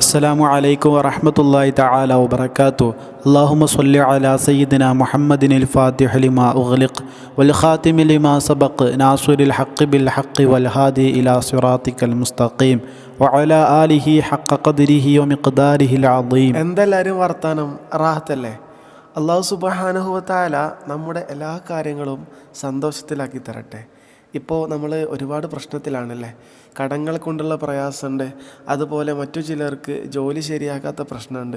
അസ്സലാമു അലൈക്കും വറഹമത്തല്ലാഹി താല വാത്തു അല്ലാഹുമ്മ സ്വല്ലി അല സയ്യിദിന മുഹമ്മദിനിൽ ഫാത്തിഹ ലിമാ ഉഗ്ലിഖ് വൽ ഖാതിമി ലിമാ സബഖ് നാസിറിൽ ഹഖ് ബിൽ ഹഖ് വൽ ഹാദി ഇലാ സിറാത്തിക്കൽ മുസ്തഖീം വഅലാ ആലിഹി ഹഖ ഖദ്രിഹി വമിഖ്ദാരിഹിൽ അദീം. എന്തെല്ലാരും വർത്താനം? റാഹത്തല്ലേ? അള്ളാഹു സുബ്ഹാനഹു വ തആല നമ്മുടെ എല്ലാ കാര്യങ്ങളും സന്തോഷത്തിലാക്കി തരട്ടെ. ഇപ്പോൾ നമ്മൾ ഒരുപാട് പ്രശ്നത്തിലാണല്ലേ? കടങ്ങൾ കൊണ്ടുള്ള പ്രയാസമുണ്ട് അതുപോലെ മറ്റു ചിലർക്ക് ജോലി ശരിയാക്കാത്ത പ്രശ്നമുണ്ട്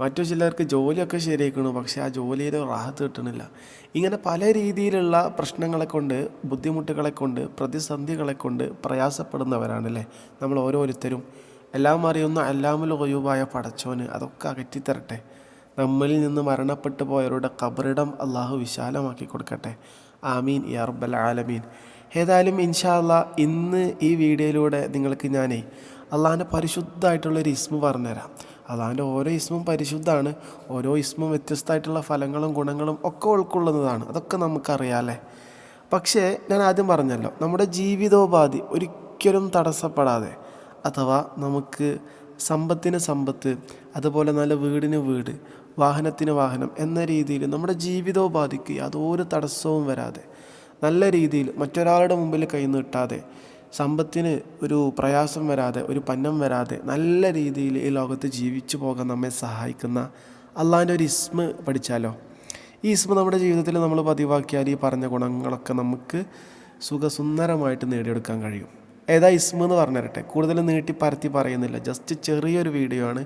മറ്റു ചിലർക്ക് ജോലിയൊക്കെ ശരിയാക്കണു പക്ഷേ ആ ജോലിയിൽ റാഹത്ത് കിട്ടണില്ല. ഇങ്ങനെ പല രീതിയിലുള്ള പ്രശ്നങ്ങളെ കൊണ്ട് ബുദ്ധിമുട്ടുകളെ കൊണ്ട് പ്രതിസന്ധികളെ കൊണ്ട് പ്രയാസപ്പെടുന്നവരാണല്ലേ നമ്മൾ ഓരോരുത്തരും. എല്ലാം അറിയുന്ന എല്ലാമുൽ ഒഴിവായ പടച്ചോന് അതൊക്കെ അകറ്റിത്തരട്ടെ. നമ്മളിൽ നിന്ന് മരണപ്പെട്ടു പോയവരുടെ കബറിടം അള്ളാഹു വിശാലമാക്കി കൊടുക്കട്ടെ. ആമീൻ യാ റബ്ബൽ ആലമീൻ. ഏതായാലും ഇൻഷാല്ല ഇന്ന് ഈ വീഡിയോയിലൂടെ നിങ്ങൾക്ക് ഞാനേ അള്ളാഹിന്റെ പരിശുദ്ധമായിട്ടുള്ളൊരു ഇസ്മു പറഞ്ഞുതരാം. അള്ളാഹിന്റെ ഓരോ ഇസ്മും പരിശുദ്ധമാണ്. ഓരോ ഇസ്മും വ്യത്യസ്തമായിട്ടുള്ള ഫലങ്ങളും ഗുണങ്ങളും ഒക്കെ ഉൾക്കൊള്ളുന്നതാണ്. അതൊക്കെ നമുക്കറിയാമല്ലേ പക്ഷേ ഞാൻ ആദ്യം പറഞ്ഞല്ലോ നമ്മുടെ ജീവിതോപാധി ഒരിക്കലും തടസ്സപ്പെടാതെ അഥവാ നമുക്ക് സമ്പത്തിന് സമ്പത്ത് അതുപോലെ നല്ല വീടിന് വീട് വാഹനത്തിന് വാഹനം എന്ന രീതിയിൽ നമ്മുടെ ജീവിതോപാധിക്ക് യാതൊരു തടസ്സവും വരാതെ. നല്ല രീതിയിൽ മറ്റൊരാളുടെ മുമ്പിൽ കൈ നീട്ടാതെ സമ്പത്തിന് ഒരു പ്രയാസം വരാതെ ഒരു പന്നം വരാതെ നല്ല രീതിയിൽ ഈ ലോകത്ത് ജീവിച്ചു പോകാൻ നമ്മെ സഹായിക്കുന്ന അള്ളാഹിന്റെ ഒരു ഇസ്മ പഠിച്ചാലോ? ഈ ഇസ്മ നമ്മുടെ ജീവിതത്തിൽ നമ്മൾ പതിവാക്കിയാൽ ഈ പറഞ്ഞ ഗുണങ്ങളൊക്കെ നമുക്ക് സുഖസുന്ദരമായിട്ട് നേടിയെടുക്കാൻ കഴിയും. ഏതാ ഇസ്മ എന്ന് പറഞ്ഞിരട്ടെ. കൂടുതൽ നീട്ടി പരത്തി പറയുന്നില്ല. ജസ്റ്റ് ചെറിയൊരു വീഡിയോ ആണ്.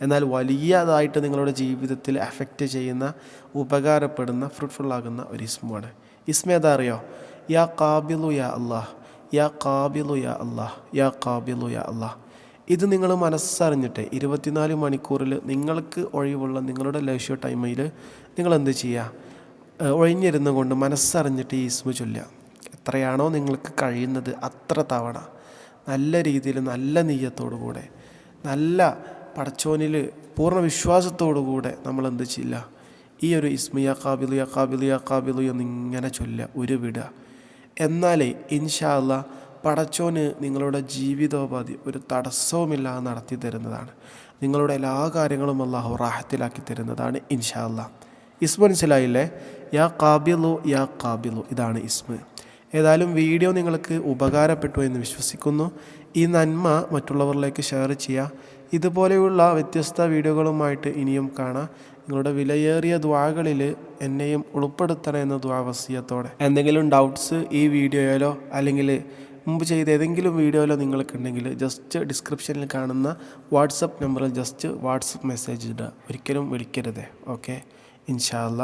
എന്നാൽ വലിയതായിട്ട് നിങ്ങളുടെ ജീവിതത്തിൽ അഫക്റ്റ് ചെയ്യുന്ന ഉപകാരപ്പെടുന്ന ഫ്രൂട്ട്ഫുൾ ആകുന്ന ഒരു ഇസ്മുമാണ് ഇസ്മ ഏതാ അറിയോ? യാ കാബിലു യാ അള്ളാഹ് യാ കാബിലു യാ അള്ളാഹ് യാ കാബിലു യാ അള്ളാഹ് ഇത് നിങ്ങൾ മനസ്സറിഞ്ഞിട്ട് ഇരുപത്തിനാല് മണിക്കൂറിൽ നിങ്ങൾക്ക് ഒഴിവുള്ള നിങ്ങളുടെ ലക്ഷ്യ ടൈമിൽ നിങ്ങൾ എന്ത് ചെയ്യുക? ഒഴിഞ്ഞിരുന്നു കൊണ്ട് മനസ്സറിഞ്ഞിട്ട് ഈ ഇസ്മ ചൊല്ലുക. എത്രയാണോ നിങ്ങൾക്ക് കഴിയുന്നത് അത്ര തവണ. നല്ല രീതിയിൽ നല്ല നെയ്യത്തോടു കൂടെ നല്ല പടച്ചോനിൽ പൂർണ വിശ്വാസത്തോടു കൂടെ നമ്മൾ എന്ത് ചെയ്യില്ല? ഈ ഒരു ഇസ്മിയ കാബിലു യാ കാബിലു എന്നിങ്ങനെ ചൊല്ല ഒരു വിട എന്നാലേ ഇൻഷാല്ല പടച്ചോന് നിങ്ങളുടെ ജീവിതോപാധി ഒരു തടസ്സവുമില്ലാതെ നടത്തി തരുന്നതാണ്. നിങ്ങളുടെ എല്ലാ കാര്യങ്ങളും അള്ളാഹു റാഹത്തിലാക്കി തരുന്നതാണ് ഇൻഷാല്ല ഇസ്മ മനസ്സിലായില്ലേ? യാ കാബിലു യാ കാബിലു ഇതാണ് ഇസ്മ. ഏതായാലും വീഡിയോ നിങ്ങൾക്ക് ഉപകാരപ്പെട്ടു എന്ന് വിശ്വസിക്കുന്നു. ഈ നന്മ മറ്റുള്ളവരിലേക്ക് ഷെയർ ചെയ്യുക. ഇതുപോലെയുള്ള വ്യത്യസ്ത വീഡിയോകളുമായിട്ട് ഇനിയും കാണാം. നിങ്ങളുടെ വിലയേറിയ ദ്വാകളിൽ എന്നെയും ഉൾപ്പെടുത്തണം എന്ന ദ്വാവസ്യത്തോടെ എന്തെങ്കിലും ഡൗട്ട്സ് ഈ വീഡിയോയിലോ അല്ലെങ്കിൽ മുമ്പ് ചെയ്ത ഏതെങ്കിലും വീഡിയോയിലോ നിങ്ങൾക്കുണ്ടെങ്കിൽ ജസ്റ്റ് ഡിസ്ക്രിപ്ഷനിൽ കാണുന്ന വാട്സപ്പ് നമ്പറിൽ ജസ്റ്റ് വാട്സപ്പ് മെസ്സേജ് ഇടുക. ഒരിക്കലും വിളിക്കരുത്. ഓക്കെ ഇൻഷാല്ല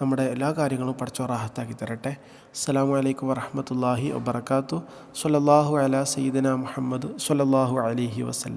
നമ്മുടെ എല്ലാ കാര്യങ്ങളും പഠിച്ചോ റാഹത്താക്കി തരട്ടെ. അസ്സാം വലൈക്കും വറഹമത്തല്ലാഹി വബർക്കാത്തു സൊല്ലാഹു അല സയ്യിദന മുഹമ്മദ് സൊല്ലാഹു അലഹി വസ്ല്ലം.